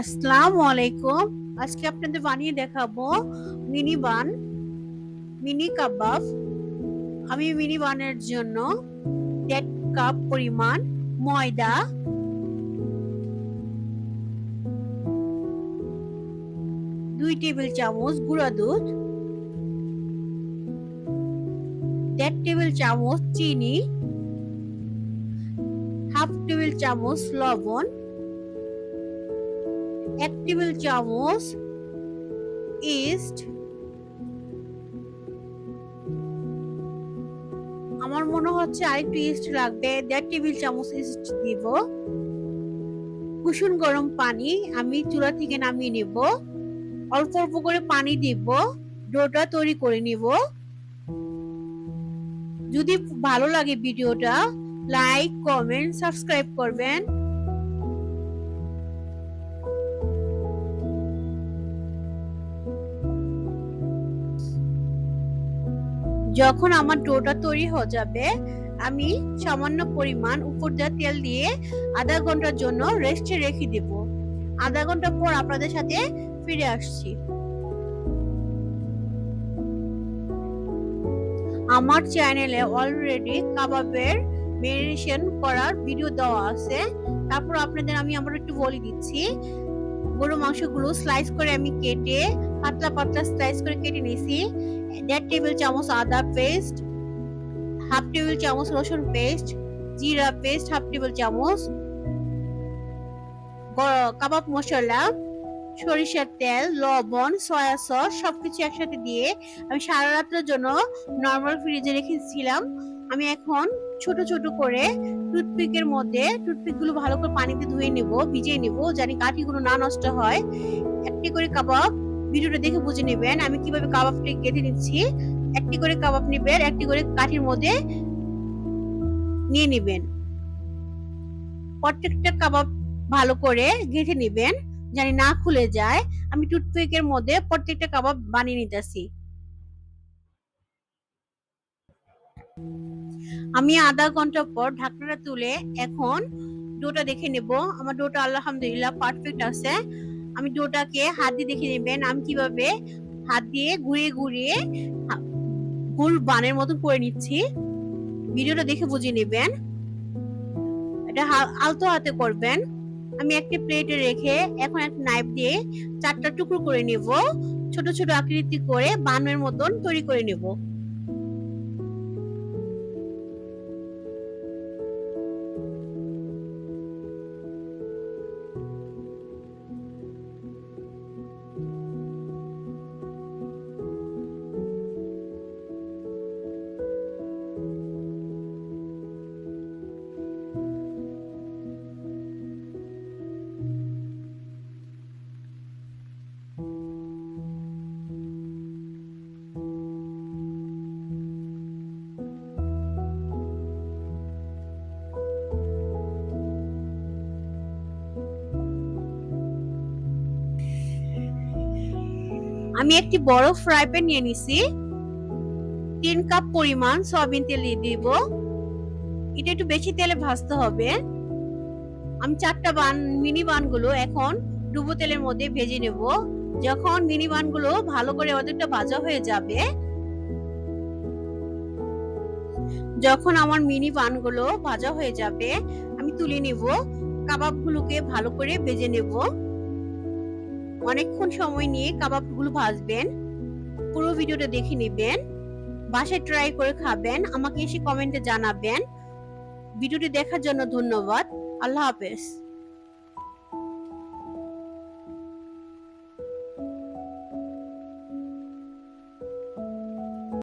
আসসালামু আলাইকুম আজকে আপনাদের বানিয়ে দেখাবো মিনি বান, মিনি কাবাব। আমি মিনি বানের জন্য দেড় কাপ পরিমাণ ময়দা, দুই টেবিল চামচ গুঁড়া দুধ, দেড় টেবিল চামচ চিনি, হাফ টেবিল চামচ লবণ এক টেবিল চামচ ইস্ট আমার মনে হচ্ছে আরেকটু ইস্ট লাগবে। দেড় টেবিল চামচ ইস্ট দিব। কুসুম গরম পানি, আমি চুলা থেকে নামিয়ে নেব। অল্প অল্প করে পানি দিব। ডোটা তৈরি করে নিব। যদি ভালো লাগে ভিডিওটা, লাইক, কমেন্ট, সাবস্ক্রাইব করবেন। যখন আমার ডোটা তৈরি হয়ে যাবে, আমি সামান্য পরিমাণ উপর দিয়ে তেল দিয়ে আধা ঘণ্টার জন্য রেস্টে রেখে দেব। আধা ঘণ্টা পর আপনাদের সাথে ফিরে আসছি। আমার চ্যানেলে অলরেডি কাবাবের মেরিনেশন করার ভিডিও দেওয়া আছে। তারপর আপনাদের আমি আবার একটু বলে দিচ্ছি। গরু মাংসগুলো স্লাইস করে আমি কেটে, পাতলা পাতলা স্লাইস করে কেটে নিয়েছি। দেড় টেবিল চামচ আদা পেস্ট হাফ টেবিল চামচ রসুন পেস্ট জিরা পেস্ট হাফ টেবিল চামচ কাবাব মশলা সরিষার তেল, লবণ সয়া সস সবকিছু একসাথে দিয়ে আমি সারা রাতের জন্য নর্মাল ফ্রিজে রেখেছিলাম। আমি এখন ছোট ছোট করে টুথপিকের মধ্যে টুথপিকগুলো ভালো করে পানিতে ধুয়ে নেব, ভিজিয়ে নেব, জানি কাঠিগুলো না নষ্ট হয়। একটি করে কাবাব ভিডিওটা দেখে বুঝে নেবেন আমি কীভাবে কাবাবটি গেঁথে নিচ্ছি। একটি করে কাবাব নেবেন, একটি করে কাঠির মধ্যে নিয়ে নেবেন। প্রত্যেকটা কাবাব ভালো করে গেঁথে নেবেন জানি না খুলে যায়। আমি টুথপিকের মধ্যে প্রত্যেকটা কাবাব বানিয়ে নিতেছি। আমি আধা ঘণ্টা পর ঢাকনাটা তুলে এখন ডোটা দেখে নেব। আমার ডোটা আলহামদুলিল্লাহ পারফেক্ট আছে। আমি ডোটাকে হাত দিয়ে দেখে নেবেন, আমি কীভাবে হাত দিয়ে ঘুরিয়ে ঘুরিয়ে গোল বানের মতো করে নিচ্ছি। ভিডিওটা দেখে বুঝে নেবেন। এটা আলতো হাতে করবেন। আমি একটি প্লেটে রেখে এখন একটা নাইফ দিয়ে চারটা টুকরো করে নেব। ছোট ছোট আকৃতি করে বানের মতন তৈরি করে নেব। আমি একটি বড় ফ্রাই প্যান নিয়ে নিছি। তিন কাপ পরিমাণ সয়াবিন তেল দিয়ে দিব। এটা একটু বেশি তেলে ভাজতে হবে। আমি চারটা বান মিনি বানগুলো এখন ডুবো তেলের মধ্যে ভেজে নেব। যখন মিনি বানগুলো ভালো করে অর্ধেকটা ভাজা হয়ে যাবে, যখন আমার মিনি বানগুলো ভাজা হয়ে যাবে, আমি তুলে নেব। কাবাবগুলোকে ভালো করে ভেজে নেব। অনেকক্ষণ সময় নিয়ে কাবাবগুলো ভাজবেন। পুরো ভিডিওটা দেখে নেবেন। বাসায় ট্রাই করে খাবেন। আমাকে এসে কমেন্টে জানাবেন। ভিডিওটি দেখার জন্য ধন্যবাদ। আল্লাহ হাফেজ।